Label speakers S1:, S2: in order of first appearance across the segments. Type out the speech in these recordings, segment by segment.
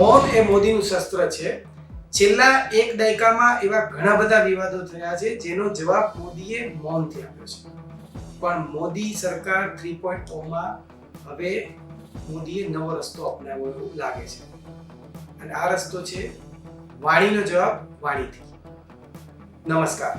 S1: મૌન એ મોદીનું શસ્ત્ર છે. છેલ્લા એક દાયકામાં એવા ઘણા બધા વિવાદો થયા છે, જેનો જવાબ મોદીએ મૌનથી આપ્યો છે. પણ મોદી સરકાર થ્રી પોઈન્ટ ઓમાં હવે મોદીએ નવો રસ્તો અપનાવ્યો એવું લાગે છે. અને આ રસ્તો છે વાણીનો જવાબ વાણીથી. નમસ્કાર.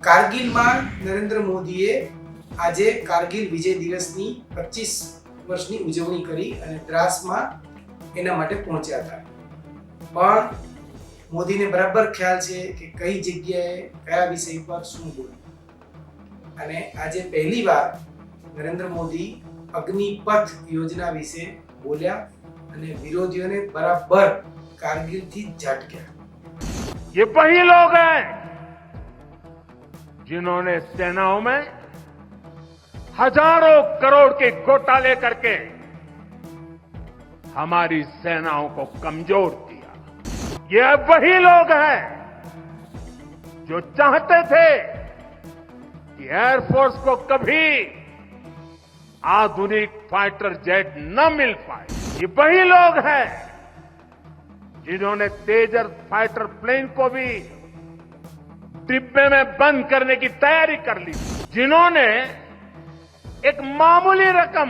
S1: કારગિલમાં નરેન્દ્ર મોદીએ આજે કારગિલ વિજય દિવસની પચીસ વર્ષની ઉજવણી કરી અને દ્રાસમાં એના માટે પહોંચ્યા હતા પણ મોદીને બરાબર ખ્યાલ છે કે કઈ જગ્યાએ કયા વિષય પર શું બોલવું અને આજે પહેલીવાર નરેન્દ્ર મોદી અગ્નિપથ યોજના વિશે બોલ્યા અને વિરોધીઓને બરાબર કારગિલથી ઝાટક્યા
S2: ये वही लोग हैं जिन्होंने सेनाओं में हजारों करोड़ के घोटाले करके हमारी सेनाओं को कमज़ोर किया। ये वही लोग हैं जो चाहते थे कि एयरफोर्स को कभी आधुनिक फाइटर जेट न मिल पाए। ये वही लोग हैं जिन्होंने तेजस फाइटर प्लेन को भी डिब्बे में बंद करने की तैयारी कर ली। जिन्होंने एक मामूली रकम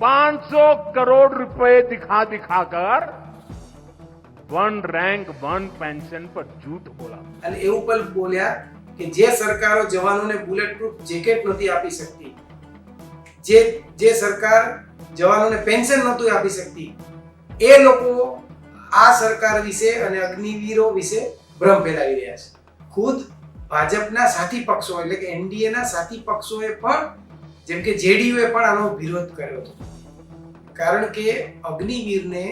S2: 500 करोड़ रुपए दिखा दिखाकर वन रैंक वन पेंशन पर झूठ बोला
S1: અને એવું પણ બોલ્યા કે જે સરકારો જવાનોને બુલેટ પ્રૂફ જેકેટ નહોતી આપી શકતી જે જે સરકાર જવાનોને પેન્શન નહોતું આપી શકતી એ લોકો આ સરકાર વિશે અને અગ્નિવીરો વિશે ભ્રમ ફેલાવી રહ્યા છે ખુદ ભાજપના સાથી પક્ષો એટલે કે એનડીએના સાથી પક્ષોએ પણ જેમ કે જેડીયુએ પણ આનો વિરોધ કર્યો હતો. કારણ કે અગ્નિવીરને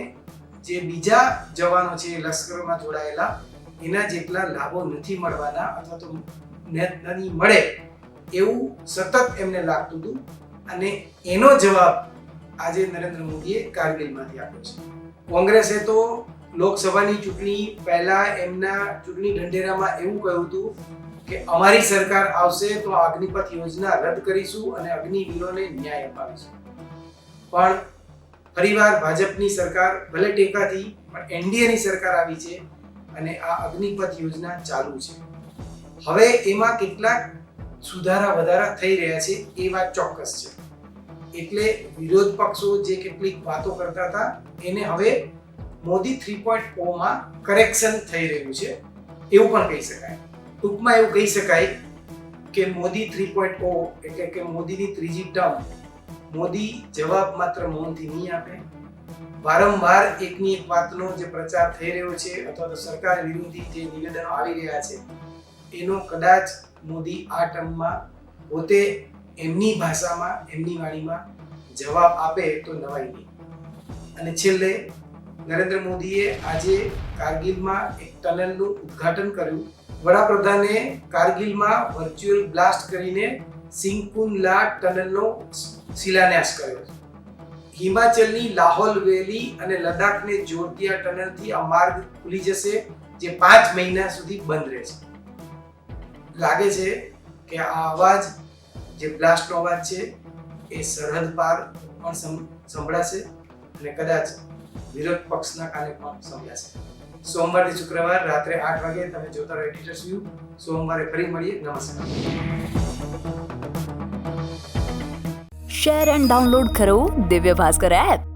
S1: જે બીજા જવાનો છે લશ્કરમાં જોડાયેલા, એના જેટલા લાભો નથી મળવાના અથવા તો નહીં મળે એવું સતત એમને લાગતું હતું અને એનો જવાબ આજે નરેન્દ્ર મોદીએ કારગિલમાંથી આપ્યો છે. કોંગ્રેસે તો લોકસભાની ચૂંટણી પહેલા એમના ચૂંટણી ઢંઢેરામાં એવું કહ્યું હતું કે અમારી સરકાર આવશે તો અગ્નિપથ યોજના રદ કરીશું અને અગ્નિવીરોને ન્યાય અપાવીશું. પણ ફરીવાર ભાજપની સરકાર ભલે ટેકાથી પણ એનડીએની સરકાર આવી છે અને આ અગ્નિપથ યોજના ચાલુ છે. હવે એમાં કેટલાક સુધારા વધારા થઈ રહ્યા છે એ વાત ચોક્કસ છે. એટલે વિરોધ પક્ષો જે કેટલીક વાતો કરતા હતા એને હવે મોદી થ્રી પોઈન્ટ ઓમાં કરેક્શન થઈ રહ્યું છે. એવું પણ કહી શકાય. ટૂંકમાં એવું કહી શકાય કે મોદી થ્રી પોઈન્ટ ઓ એટલે કે મોદીની ત્રીજી ટર્મ મોદી જવાબ માત્ર મૌનથી નહીં આપે. વારંવાર એકની એક વાતનો જે પ્રચાર થઈ રહ્યો છે અથવા તો સરકાર વિરોધી જે નિવેદનો આવી રહ્યા છે, એનો કદાચ મોદી આ ટર્મમાં પોતે એમની ભાષામાં, એમની વાણીમાં જવાબ આપે તો નવાઈ નહીં. અને છેલ્લે નરેન્દ્ર મોદીએ આજે કારગિલમાં એક ટનલનું ઉદ્ઘાટન કર્યું. વડાપ્રધાને કારગિલમાં વર્ચ્યુઅલ બ્લાસ્ટ કરીને સિંકુનલા ટનલનો શિલાન્યાસ કર્યો. હિમાચલની લાહોલ વેલી અને લદ્દાખને જોડતી આ ટનલથી આ માર્ગ ખુલી જશે, જે પાંચ મહિના સુધી બંધ રહેશે. લાગે છે કે આ અવાજ, જે બ્લાસ્ટનો અવાજ છે, એ સરહદ પાર પણ સંભળાશે અને કદાચ વિરોધ પક્ષના કાને પણ સંભળાશે. સોમવારથી શુક્રવાર રાત્રે આઠ વાગે તમે જોતા રહો એડિટર્સ વ્યૂ સોમવારે ફરી મળીએ. નમસ્કાર.
S3: શેર એન્ડ ડાઉનલોડ કરો દિવ્ય ભાસ્કર એપ